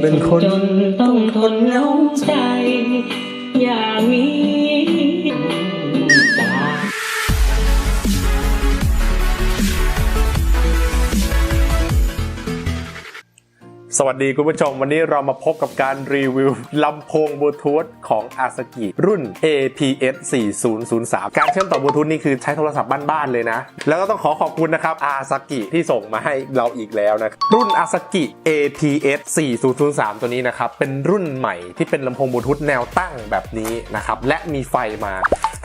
เป็นเป็นคคนนจนต้องทนเหงาใจ อย่างนี้ วัสดีคุณผู้ชม วันนี้เรามาพบกับการรีวิวลำโพงบลูทูธของ a s a k i รุ่น APS 4003 การเชื่อมต่อบลูทูธนี่คือใช้โทรศัพท์บ้านๆเลยนะ แล้วก็ต้องขอขอบคุณนะครับ a s a k i ที่ส่งมาให้เราอีกแล้วนะ รุ่น a s a k i APS 4003 ตัวนี้นะครับ เป็นรุ่นใหม่ที่เป็นลำโพงบลูทูธแนวตั้งแบบนี้นะครับ และมีไฟมา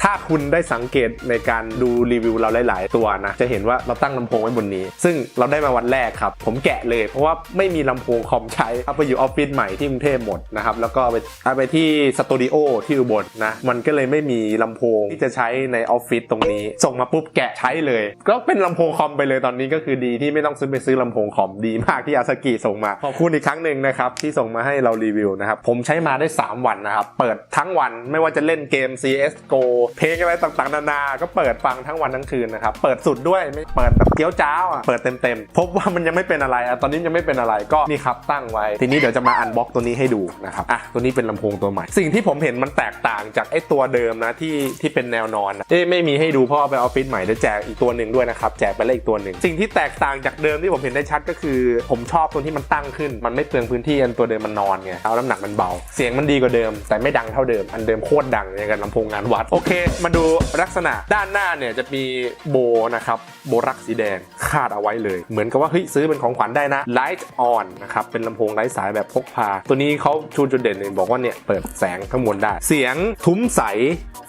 ถ้าคุณได้สังเกตในการดูรีวิวเราหลาย ๆ ตัวนะ จะเห็นว่าเราตั้งลำโพงไว้บนนี้ ซึ่งเราได้มาวันแรกครับ ผมแกะเลยเพราะว่าไม่มีลำโพงคอมใช้เอาไปอยู่ออฟฟิศใหม่ที่กรุงเทพหมดนะครับ แล้วก็เอาไปเอาไปที่สตูดิโอที่อุบลนะ มันก็เลยไม่มีลำโพงที่จะใช้ในออฟฟิศตรงนี้ ส่งมาปุ๊บแกะใช้เลย ก็เป็นลำโพงคอมไปเลยตอนนี้ก็คือดีที่ไม่ต้องซื้อไปซื้อลำโพงคอมดีมากที่อาสกิส่งมาขอบคุณอีกครั้งหนึ่งนะครับที่ส่งมาให้เรารีวิวนะครับผมใช้มาได้ 3 วันนะครับเปิดทั้งวันไม่ว่าจะเล่นเกม CSGO เพลงอะไรต่างๆนานา ก็เปิดฟังทั้งวันทั้งคืนนะครับ เปิดสุดด้วยไม่เปิดแบบเกี้ยวจ้าวอะ เปิดเต็มๆ พบว่ามันยังไม่เป็นอะไรอะตอนนี้ยังไม่เป็นอะไรก็นี่ครับตั้งไว้ ทีนี้เดี๋ยวจะมาอันบ็อกตัวนี้ให้ดูนะครับ อะ ตัวนี้เป็นลำโพงตัวใหม่ สิ่งที่ผมเห็นมันแตกต่างจากไอ้ตัวเดิมนะที่ที่เป็นแนวนอนนะเอ้ยไม่มีให้ดูเพราะเอาไปออฟฟิศใหม่เดี๋ยวแจกอีกตัวหนึ่งด้วยนะครับ แจกไปเลยอีกตัวหนึ่ง สิ่งที่แตกต่างจากเดิมที่ผมเห็นได้ชัดก็คือ ผมชอบตรงที่มันตั้งขึ้น มันไม่เปลืองพื้นที่อันตัวเดิมมันนอนไงเอาน้ำหนักมันเบา เสียงมันดีกว่าเดิม แต่ไม่ดังเท่าเดิม อันเดิมโคตรดังอย่างกับลำโพงงานวัด โอเคมาดูลักษณะด้านหน้าเนี่ยจะมีโบนะครับโบรักสีแดงคาดเอาไว้เลย เหมือนกับว่าเฮ้ยซื้อเป็นของขวัญได้นะ Light On นะครับเป็นลำโพงไร้สายแบบพกพา ตัวนี้เขาชูจุดเด่นเลยบอกว่าเนี่ยเปิดแสงข้างบนได้ เสียงทุ้มใส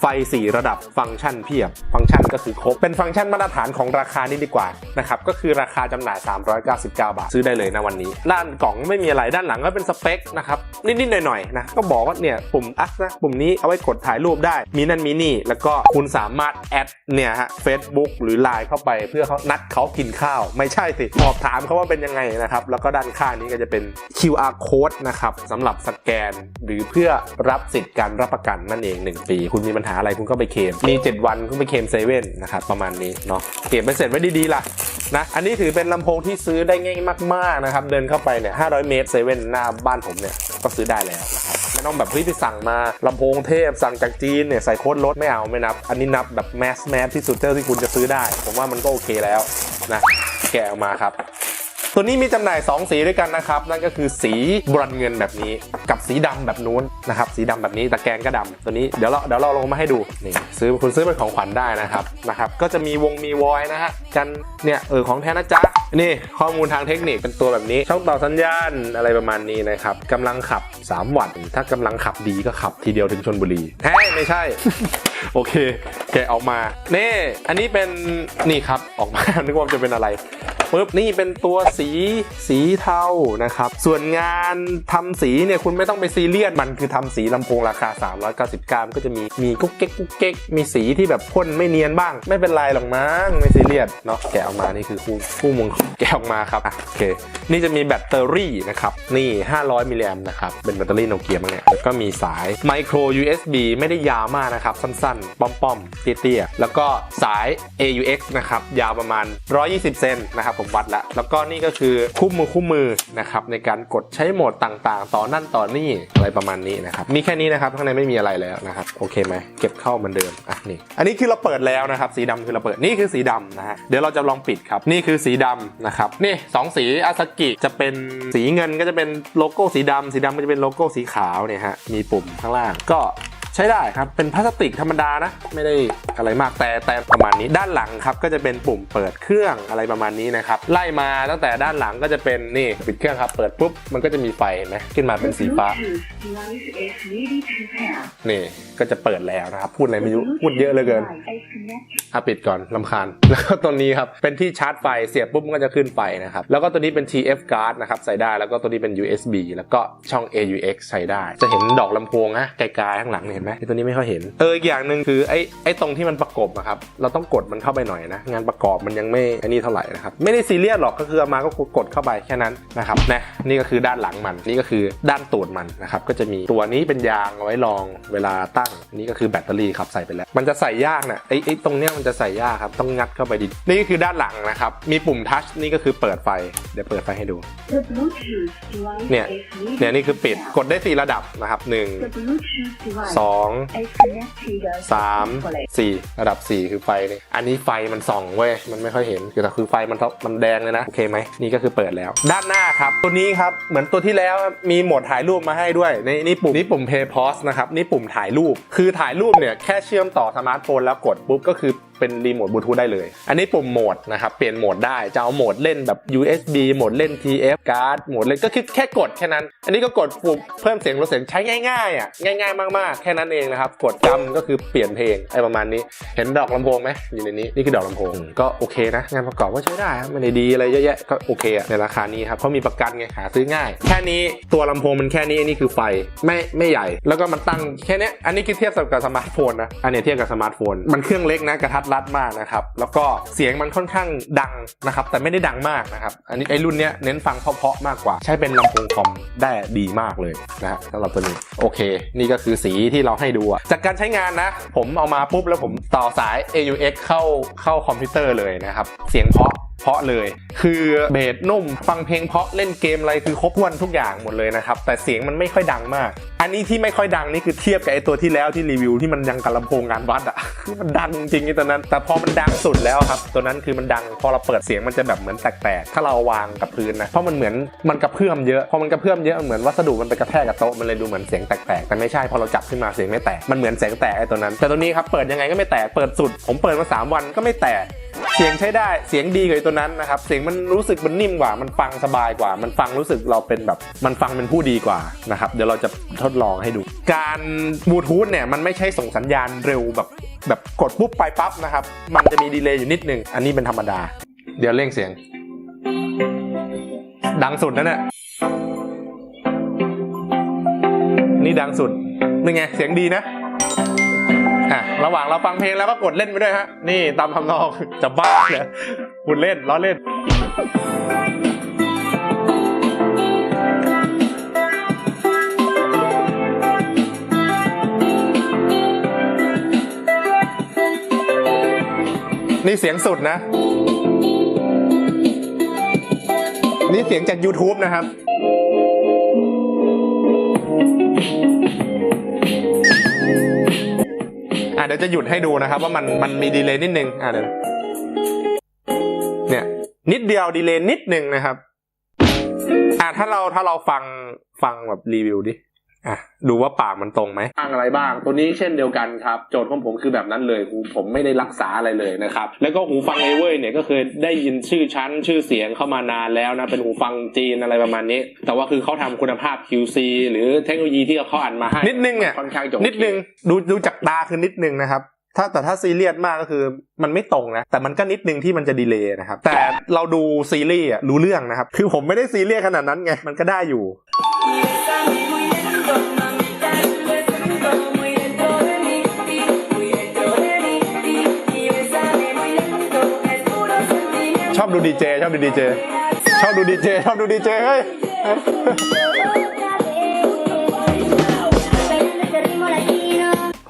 ไฟ 4 ระดับฟังก์ชันเพียบ ฟังก์ชันก็คือครบ เป็นฟังก์ชันมาตรฐานของราคานี้ดีกว่านะครับก็คือราคาจำหน่าย 399 บาท ซื้อได้เลยนะวันนี้ ด้านกล่องไม่มีอะไรด้านหลังก็เป็นสเปคนะครับนิดๆหน่อยๆนะก็บอกว่าเนี่ยปุ่มอัพนะปุ่มนี้เอาไว้กดถ่ายรูปได้มีนั่นมีนี่แล้วก็คุณสามารถแอดเนี่ยฮะ Facebook หรือ Line เข้าไปเพื่อเขานัดเขากินข้าว ไม่ใช่สิสอบถามเขาว่าเป็นยังไงนะครับ แล้วก็ด้านข้างนี้ก็จะเป็น QR code นะครับสำหรับสแกน หรือเพื่อรับสิทธิ์การรับประกันนั่นเอง 1 ปี คุณมีปัญหาอะไรคุณก็ไปเคลมมี 7 วันคุณไปเคลมเซเว่นนะครับประมาณนี้เนาะเก็บไปเสร็จไว้ดีๆล่ะนะอันนี้ถือเป็นลำโพงที่ซื้อได้ง่ายมากๆนะครับเดินเข้าไปเนี่ย500 เมตรเซเว่นหน้าบ้านผมเนี่ยก็ซื้อได้แล้วนะครับ ไม่ต้องแบบเฮ้ยไปสั่งมาลำโพงเทพสั่งจากจีนเนี่ยใส่โค้ดลดไม่เอาไม่นับ อันนี้นับแบบแมสแมสที่สุดเท่าที่คุณจะซื้อได้ ผมว่ามันก็โอเคแล้วนะแกะออกมาครับ ตัวนี้มีจำหน่าย 2 สีด้วยกันนะครับ นั่นก็คือสีบรอนเงินแบบนี้ กับสีดำแบบนู้นนะครับ สีดำแบบนี้ตะแกรงก็ดำตัวนี้เดี๋ยวเราเดี๋ยวเราลงมาให้ดูนี่ซื้อคุณซื้อเป็นของขวัญได้นะครับนะครับก็จะมีวงมีวอยนะฮะกันเนี่ยเออของแท้นะจ๊ะนี่ข้อมูลทางเทคนิคเป็นตัวแบบนี้ ช่องต่อสัญญาณอะไรประมาณนี้นะครับกำลังขับ 3 วัตต์ถ้ากำลังขับดีก็ขับทีเดียวถึงชนบุรีแฮ้ยไม่ใช่ โอเคแกออกมาเน่อันนี้เป็นนี่ครับออกมานึกว่ามันจะเป็นอะไร ปุ๊บนี่เป็นตัวสีสีเทานะครับ ส่วนงานทำสีเนี่ยคุณไม่ต้องไปซีเรียสมันคือทำสีลำโพงราคา 399มันก็จะมีมีกุ๊กเก๊กกุ๊กเก๊กมีสีที่แบบพ่นไม่เนียนบ้าง ไม่เป็นไรหรอกมั้งไม่ซีเรียสเนาะแกะออกมานี่คือคู่คู่มงแกะออกมาครับอะโอเค นี่จะมีแบตเตอรี่นะครับนี่ 500มิลลิแอมนะครับเป็นแบตเตอรี่โนเกียมั้งเนี่ยแล้วก็มีสายไมโคร USB ไม่ได้ยาวมากนะครับสั้นๆ ป้อมๆเตี้ยๆแล้วก็สาย AUX นะครับยาวประมาณ 120 เซนนะครับผมวัดแล้ว แล้วก็นี่ก็คือคู่มือคู่มือนะครับในการกดใช้โหมดต่างๆ ต่อนั่นต่อนี่อะไรประมาณนี้นะครับ มีแค่นี้นะครับข้างในไม่มีอะไรแล้วนะครับ โอเคไหมเก็บเข้าเหมือนเดิม อะนี่ อันนี้คือเราเปิดแล้วนะครับ สีดำคือเราเปิด นี่คือสีดำนะฮะ เดี๋ยวเราจะลองปิดครับ นี่คือสีดำนะครับ นี่สองสีอาซากิจะเป็นสีเงินก็จะเป็นโลโก้สีดำสีดำก็จะเป็นโลโก้สีขาวเนี่ยฮะ มีปุ่มข้างล่าง ก็ ใช้ได้ครับ เป็นพลาสติกธรรมดานะ ไม่ได้อะไรมากแต่แต่ประมาณนี้ ด้านหลังครับก็จะเป็นปุ่มเปิดเครื่องอะไรประมาณนี้นะครับ ไล่มาตั้งแต่ด้านหลังก็จะเป็นนี่ปิดเครื่องครับ เปิดปุ๊บมันก็จะมีไฟเห็นไหมขึ้นมาเป็นสีฟ้า นี่ก็จะเปิดแล้วนะครับ พูดอะไรไม่รู้พูดเยอะเหลือเกินอะปิดก่อนลำคาญ แล้วก็ตัวนี้ครับเป็นที่ชาร์จไฟเสียบปุ๊บมันก็จะขึ้นไฟนะครับ แล้วก็ตัวนี้เป็น TF card นะครับใส่ได้แล้วก็ตัวนี้เป็น USB แล้วก็ช่อง AUX ใช้ได้ จะเห็นดอกลำโพงนะไกลๆข้างหลังเนี่ยห็นไหมอตัวนี้ไม่ค่อยเห็น เอออีกอย่างหนึ่งคือไอ้ไอ้ตรงที่มันประกบอะครับ เราต้องกดมันเข้าไปหน่อยนะ งานประกอบมันยังไม่ไอันี่เท่าไหร่นะครับ ไม่ได้ซีเรียสหรอกก็คือเอามาก็กดเข้าไปแค่นั้นนะครับนะนี่ก็คือด้านหลังมัน นี่ก็คือด้านตูดมันนะครับ ก็จะมีตัวนี้เป็นยางเอาไว้รองเวลาตั้ง นี่ก็คือแบตเตอรี่ครับใส่ไปแล้ว มันจะใส่ยากนะไอ้ไอ้ตรงเนี้ยมันจะใส่ยากครับ ต้องงัดเข้าไปดิ นี่ก็คือด้านหลังนะครับ มีปุ่มทัชนี่ก็คือเปิดไฟ เดี๋ยวเปิดไฟให้ดู เนี่ย เนี่ยนี่คือปิด กดได้ 4 ระดับนะครับ 1 2อง is connected สามสี่ระดับสี่คือไฟนี่อันนี้ไฟมันส่องเว้ยมันไม่ค่อยเห็นคือแต่คือไฟมันเท่ามันแดงเลยนะโอเคไหมนี่ก็คือเปิดแล้ว ด้านหน้าครับ ตัวนี้ครับเหมือนตัวที่แล้วมีโหมดถ่ายรูปมาให้ด้วยนี่นี่ปุ่มนี่ปุ่ม Play Pause นะครับนี่ปุ่มถ่ายรูป คือถ่ายรูปเนี่ยแค่เชื่อมต่อสมาร์ทโฟนแล้วกดปุ๊บก็คือ เป็นรีโมทบลูทูธได้เลย อันนี้ปุ่มโหมดนะครับ เปลี่ยนโหมดได้ จะเอาโหมดเล่นแบบ USB โหมดเล่น TF card โหมดเล่นก็คือแค่กดแค่นั้น อันนี้ก็กดปุ่มเพิ่มเสียงลดเสียงใช้ง่ายๆอะง่าย ๆ มากๆ แค่นั้นเองนะครับ กดจำก็คือเปลี่ยนเพลงไอ้ประมาณนี้ เห็นดอกลำโพงไหมอยู่ในนี้นี่คือดอกลำโพงก็โอเคนะ งานประกอบก็ใช้ได้ไม่ได้ดีอะไรเยอะแยะก็โอเคอะในราคานี้ครับเพรามีประกันไงหาซื้อง่าย แค่นี้ตัวลำโพงมันแค่นี้อันนี้คือไฟไม่ไม่ใหญ่ แล้วก็มันตั้งแค่นี้อันนี้คือเทียบกับสมาร์ทโฟนนะอันนี้เทียบกับสมาร์ทโฟนมันเครื่องเล็กนะกระทัดรัดมากนะครับ แล้วก็เสียงมันค่อนข้างดังนะครับ แต่ไม่ได้ดังมากนะครับ อันนี้ไอรุ่นเนี้ยเน้นฟังเพาะๆมากกว่า ใช้เป็นลำโพงคอมได้ดีมากเลยนะฮะสำหรับตัวนี้ โอเค นี่ก็คือสีที่เราให้ดูอะจากการใช้งานนะ ผมเอามาปุ๊บแล้วผมต่อสาย AUX เข้าเข้าคอมพิวเตอร์เลยนะครับ เสียงเพาะ เพราะเลย คือเบสนุ่ม ฟังเพลงเพราะเล่นเกมอะไรคือครบถ้วนทุกอย่างหมดเลยนะครับ แต่เสียงมันไม่ค่อยดังมาก อันนี้ที่ไม่ค่อยดังนี่คือเทียบกับไอตัวที่แล้วที่รีวิวที่มันยังกับลำโพงงานวัดอะคือมันดังจริงๆไอตัวนั้น แต่พอมันดังสุดแล้วครับ ตัวนั้นคือมันดังพอเราเปิดเสียงมันจะแบบเหมือนแตกๆถ้าเราวางกับพื้นนะเพราะมันเหมือนมันกระเพื่อมเยอะพอมันกระเพื่อมเยอะเหมือนวัสดุมันไปกระแทกกับโต๊ะมันเลยดูเหมือนเสียงแตกๆแต่ไม่ใช่พอเราจับขึ้นมาเสียงไม่แตกมันเหมือนเสียงแตกไอตัวนั้น แต่ตัวนี้ครับเปิดยังไงก็ไม่แตกเปิดสุด ผมเปิดมาสามวันก็ไม่แตก เสียงใช้ได้เสียงดีกว่าตัวนั้นนะครับเสียงมันรู้สึกมันนิ่มกว่า มันฟังสบายกว่า มันฟังรู้สึกเราเป็นแบบ มันฟังเป็นผู้ดีกว่านะครับเดี๋ยวเราจะทดลองให้ดู การบลูทูธเนี่ยมันไม่ใช่ส่งสัญญาณเร็วแบบแบบกดปุ๊บไปปั๊บนะครับมันจะมีดีเลย์อยู่นิดนึงอันนี้เป็นธรรมดา เดี๋ยวเร่งเสียง ดังสุดนะเนี่ยนี่ดังสุดนี่ไงเสียงดีนะ อะระหว่างเราฟังเพลงแล้วก็กดเล่นไปด้วยฮะ นี่ตามทำนองจะบ้าเนี่ยคุณเล่นล้อเล่นนี่เสียงสุดนะ นี่เสียงจาก YouTube นะครับ เดี๋ยวจะหยุดให้ดูนะครับ ว่ามันมันมีดีเลย์นิดนึงอ่าเดี๋ยวเนี่ย นิดเดียวดีเลย์นิดนึงนะครับ อะถ้าเราถ้าเราฟังฟังแบบรีวิวดิ อะดูว่าปากมันตรงไหมฟังอะไรบ้าง ตัวนี้เช่นเดียวกันครับ โจทย์ของผมคือแบบนั้นเลยคือผมไม่ได้รักษาอะไรเลยนะครับ แล้วก็หูฟังเอเวอร์เนี่ยก็เคยได้ยินชื่อชั้นชื่อเสียงเข้ามานานแล้วนะ เป็นหูฟังจีนอะไรประมาณนี้ แต่ว่าคือเขาทำคุณภาพ QC หรือเทคโนโลยีที่เขาอ่านมาให้ นิดนึงเนี่ยค่อนข้างจะโอเคนิดนึงดูดูจากตาคือนิดนึงนะครับถ้าแต่ถ้าซีเรียสมากก็คือมันไม่ตรงนะ แต่มันก็นิดนึงที่มันจะดีเลย์นะครับ แต่เราดูซีรีส์อะรู้เรื่องนะครับ คือผมไม่ได้ซีเรียสขนาดนั้นไง มันก็ได้อยู่ ชอบดูดีเจชอบดูดีเจชอบดูดีเจชอบดูดีเจเฮ้ย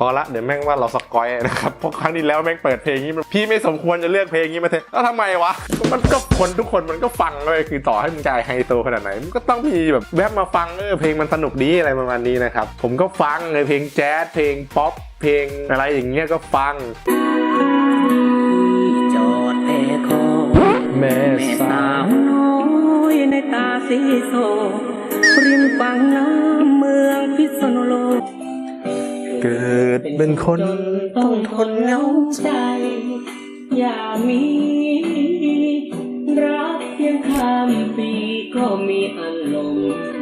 พอละเดี๋ยวแม่งว่าเราสกอยนะครับเพราะครั้งที่แล้วแม่งเปิดเพลงนี้มันพี่ไม่สมควรจะเลือกเพลงนี้มาเถอะแล้วทำไมวะมันก็คนทุกคนมันก็ฟังเลยคือต่อให้มึงจ่ายไฮโซขนาดไหนมันก็ต้องมีแบบแวบมาฟังเออเพลงมันสนุกดีอะไรประมาณนี้นะครับผมก็ฟังเลยเพลงแจ๊สเพลงป๊อปเพลงอะไรอย่างเงี้ยก็ฟังจอดแพ้คอแม่แม่สาสาววน้อยในตาสีโซริมฝั่งน้ำ เกิดเป็นคนต้องทนเหงาใจ อย่ามีรักเพียงข้ามปีก็มีอารมณ์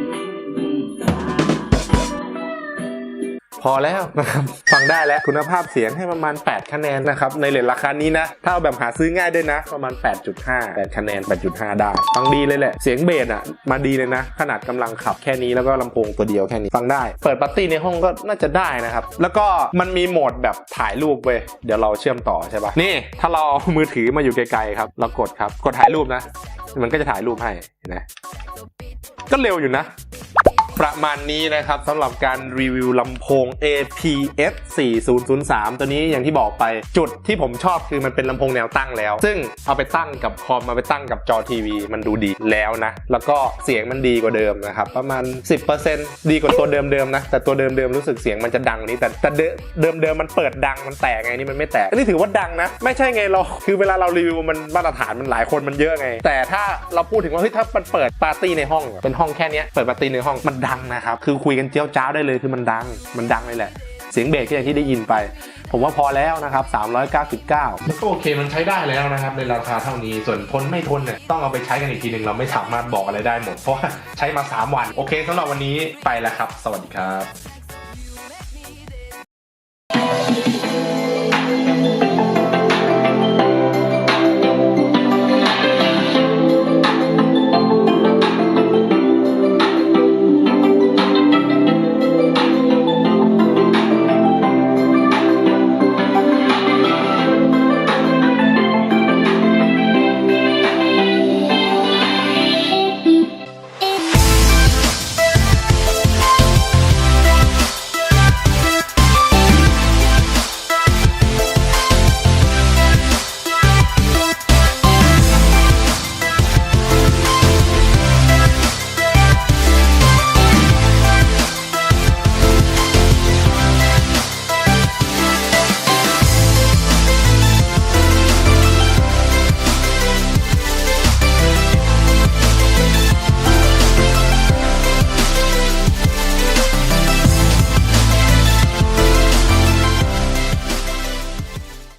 อพอแล้วนะครับฟังได้แล้วคุณภาพเสียงให้ประมาณ 8 คะแนนนะครับในเลทราคานี้นะถ้าเอาแบบหาซื้อง่ายด้วยนะ ประมาณ 8.5 8คะแนน 8.5 ได้ฟังดีเลยแหละ เสียงเบสอะมาดีเลยนะ ขนาดกำลังขับแค่นี้แล้วก็ลำโพงตัวเดียวแค่นี้ฟังได้ เปิดปาร์ตี้ในห้องก็น่าจะได้นะครับ แล้วก็มันมีโหมดแบบถ่ายรูปเว้ยเดี๋ยวเราเชื่อมต่อใช่ปะนี่ ถ้าเราเอามือถือมาอยู่ไกลๆครับเรากดครับกดถ่ายรูปนะ มันก็จะถ่ายรูปให้เห็นไหมก็เร็วอยู่นะ ประมาณนี้นะครับสำหรับการรีวิวลำโพง APS 4003 ตัวนี้อย่างที่บอกไปจุดที่ผมชอบคือมันเป็นลำโพงแนวตั้งแล้ว ซึ่งเอาไปตั้งกับคอมมาไปตั้งกับจอทีวีมันดูดีแล้วนะ แล้วก็เสียงมันดีกว่าเดิมนะครับ ประมาณ 10%ดีกว่าตัวเดิมๆนะ แต่ตัวเดิมๆรู้สึกเสียงมันจะดังนี้ แต่แต่เดิมเดิมๆมันเปิดดังมันแตกไงนี่มันไม่แตกนนี้ถือว่าดังนะ ไม่ใช่ไงเราคือเวลาเรารีวิวมันมาตรฐานมันหลายคนมันเยอะไง แต่ถ้าเราพูดถึงว่าเฮ้ยถ้ามันเปิดปาร์ตี้ในห้องเป็นห้องแค่นี้เปิดปาร์ตี้ในห้องมันดังนะครับ คือคุยกันเจียวจ้าได้เลยคือมันดัง มันดังเลยแหละ เสียงเบสก็อย่างที่ได้ยินไป ผมว่าพอแล้วนะครับ 399 มันก็โอเคมันใช้ได้แล้วนะครับ ในราคาเท่านี้ ส่วนทนไม่ทนเนี่ยต้องเอาไปใช้กันอีกทีหนึ่งเราไม่สามารถบอกอะไรได้หมด เพราะว่าใช้มา 3 วัน โอเคสำหรับวันนี้ไปแล้วครับ สวัสดีครับ